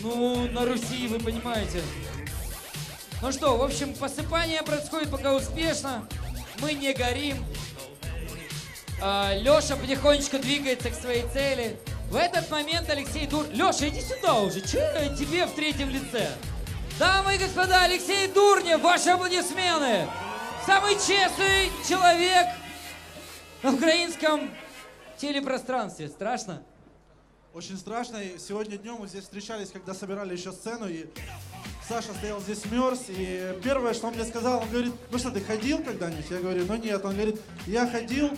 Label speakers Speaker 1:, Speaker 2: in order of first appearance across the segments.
Speaker 1: Ну, на Руси, вы понимаете. Ну что, в общем, посыпание происходит пока успешно. Мы не горим. А, Леша потихонечку двигается к своей цели. В этот момент Алексей Дур... Леша, иди сюда уже. Че тебе в третьем лице? Дамы и господа, Алексей Дурнев, ваши аплодисменты. Самый честный человек на украинском телепространстве. Страшно?
Speaker 2: Очень страшно. И сегодня днем мы здесь встречались, когда собирали еще сцену, и Саша стоял здесь мерз, и первое, что он мне сказал, он говорит, ну что, ты ходил когда-нибудь? Я говорю, ну нет. Он говорит, я ходил,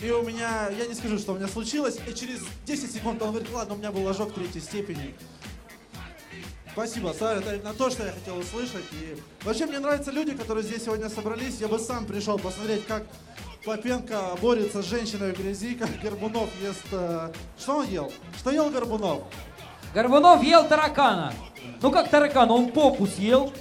Speaker 2: и у меня, я не скажу, что у меня случилось, и через 10 секунд он говорит, ладно, у меня был ожог третьей степени. Спасибо, Сара, это на то, что я хотел услышать. И вообще мне нравятся люди, которые здесь сегодня собрались. Я бы сам пришел посмотреть, как Попенко борется с женщиной в грязи, как Горбунов ест... э, Что он ел? Что ел Горбунов?
Speaker 1: Горбунов ел таракана. Ну как таракан, он попу съел.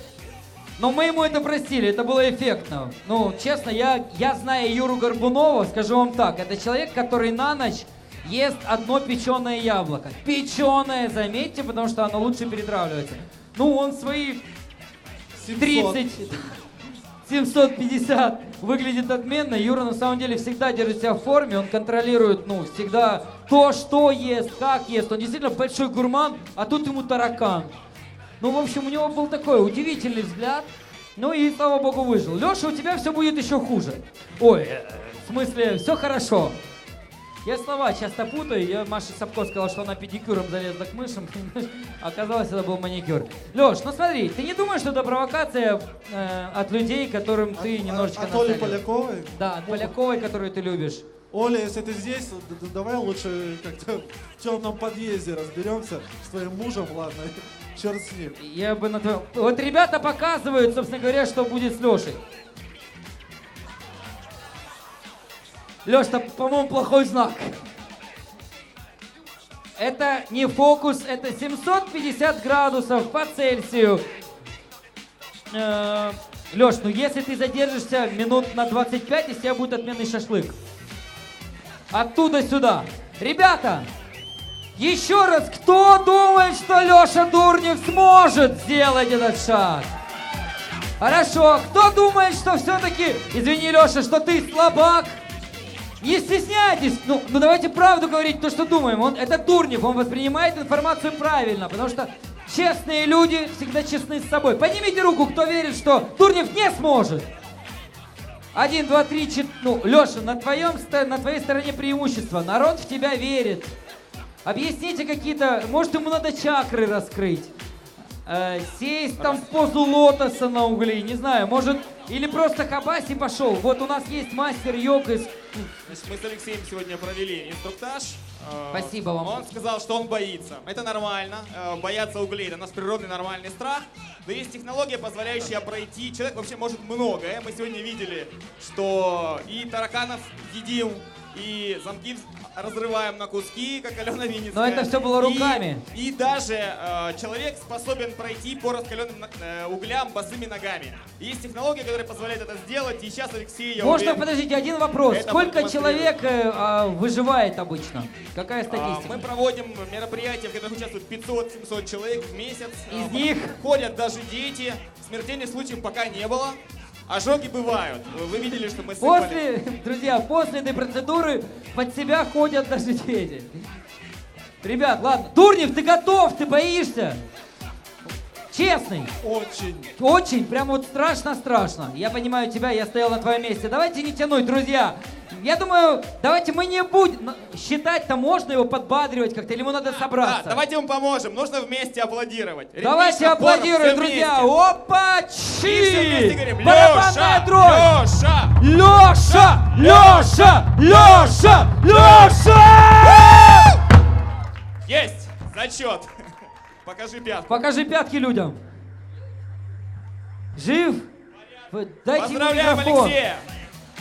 Speaker 1: Но мы ему это простили, это было эффектно. Ну, честно, я, я знаю Юру Горбунова, скажу вам так, это человек, который на ночь ест одно печеное яблоко. Печеное, заметьте, потому что оно лучше перетравливается. Ну, он свои
Speaker 2: 700.
Speaker 1: 30, 750 выглядит отменно. Юра на самом деле всегда держит себя в форме, он контролирует, ну, всегда то, что ест, как ест. Он действительно большой гурман, а тут ему таракан. Ну, в общем, у него был такой удивительный взгляд. Ну и, слава богу, выжил. Леша, у тебя все будет еще хуже. Ой, э, в смысле, все хорошо. Я слова часто путаю. Я Маша Сапко сказала, что она педикюром залезла к мышам. Оказалось, это был маникюр. Леш, ну смотри, ты не думаешь, что это провокация э, от людей, которым ты немножечко
Speaker 2: От Оли
Speaker 1: насолил?
Speaker 2: Поляковой?
Speaker 1: Да, от Поляковой, которую ты любишь.
Speaker 2: Оля, если ты здесь, давай лучше как-то в темном подъезде разберемся с твоим мужем, ладно, черт с ним.
Speaker 1: Я бы на твоем... Вот ребята показывают, собственно говоря, что будет с Лешей. Леш, это, по-моему, плохой знак. Это не фокус, это 750 градусов по Цельсию. Леш, ну если ты задержишься минут на 25, из тебя будет отменный шашлык. Оттуда сюда. Ребята, еще раз, кто думает, что Леша Дурнев сможет сделать этот шаг? Хорошо, кто думает, что все-таки, извини, Леша, что ты слабак? Не стесняйтесь, ну, ну давайте правду говорить, то, что думаем. Он, это Дурнев, он воспринимает информацию правильно, потому что честные люди всегда честны с собой. Поднимите руку, кто верит, что Дурнев не сможет. Один, два, три, четыре. Ну, Леша, на, твоем, на твоей стороне преимущество. Народ в тебя верит. Объясните какие-то... Может, ему надо чакры раскрыть. Э, сесть там в позу лотоса на угли, не знаю, может... Или просто хабась и пошел. Вот у нас есть мастер йога из...
Speaker 3: Значит, мы с Алексеем сегодня провели инструктаж. Э,
Speaker 1: Спасибо вам.
Speaker 3: Он сказал, что он боится. Это нормально. Э, Бояться углей – это у нас природный нормальный страх. Но есть технология, позволяющая пройти. Человек вообще может многое. Мы сегодня видели, что и тараканов едим, и замки разрываем на куски, как Алена Винницкая.
Speaker 1: Но это всё было
Speaker 3: И-
Speaker 1: руками.
Speaker 3: И, даже э, человек способен пройти по раскаленным э, углям босыми ногами. Есть технология, которая позволяет это сделать. И сейчас Алексей, я
Speaker 1: Можно,
Speaker 3: уверен,
Speaker 1: подождите, один вопрос. Сколько человек э, а, выживает обычно? Какая
Speaker 3: А,
Speaker 1: статистика?
Speaker 3: Мы проводим мероприятия, в которых участвует 500-700 человек в месяц.
Speaker 1: Из
Speaker 3: А,
Speaker 1: них?
Speaker 3: Ходят даже дети. Смертельных случаев пока не было. Ожоги бывают. Вы видели, что мы сыпали.
Speaker 1: После, друзья, после этой процедуры под себя ходят даже дети. Ребят, ладно. Дурнев, ты готов? Ты боишься? Честный.
Speaker 2: Очень.
Speaker 1: Очень, прям вот страшно-страшно. Я понимаю тебя, я стоял на твоем месте. Давайте не тянуть, друзья. Я думаю, давайте мы не будем... Считать-то можно его подбадривать как-то, или ему надо собраться?
Speaker 3: Да, давайте ему поможем. Нужно вместе аплодировать.
Speaker 1: Давайте
Speaker 3: Ритмично, хором,
Speaker 1: аплодируем, друзья! Опа!
Speaker 3: И все вместе говорим.
Speaker 1: Барабанная
Speaker 3: Леша!
Speaker 1: дробь!
Speaker 3: Леша!
Speaker 1: Леша! Леша! Леша! Леша!
Speaker 3: Есть! Зачет! Покажи пятку.
Speaker 1: Покажи пятки людям. Жив? Дайте
Speaker 3: Поздравляем. Алексея!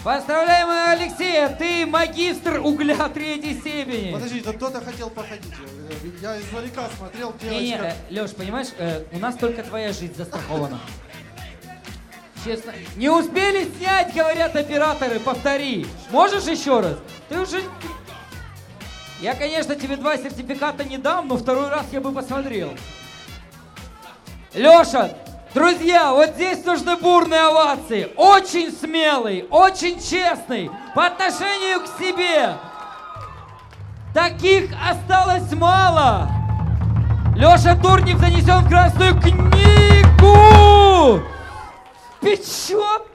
Speaker 1: Поздравляем Алексея! Ты магистр угля третьей степени.
Speaker 2: Подожди, тут кто-то хотел походить. Я издалека смотрел,
Speaker 1: Не, не,
Speaker 2: девочка.
Speaker 1: Леш, понимаешь, э, у нас только твоя жизнь застрахована. Честно. Не успели снять, говорят операторы, повтори. Можешь еще раз? Ты уже... Я, конечно, тебе два сертификата не дам, но второй раз я бы посмотрел. Леша, друзья, вот здесь нужны бурные овации. Очень смелый, очень честный по отношению к себе. Таких осталось мало. Леша Турнев занесен в Красную книгу. Печенка!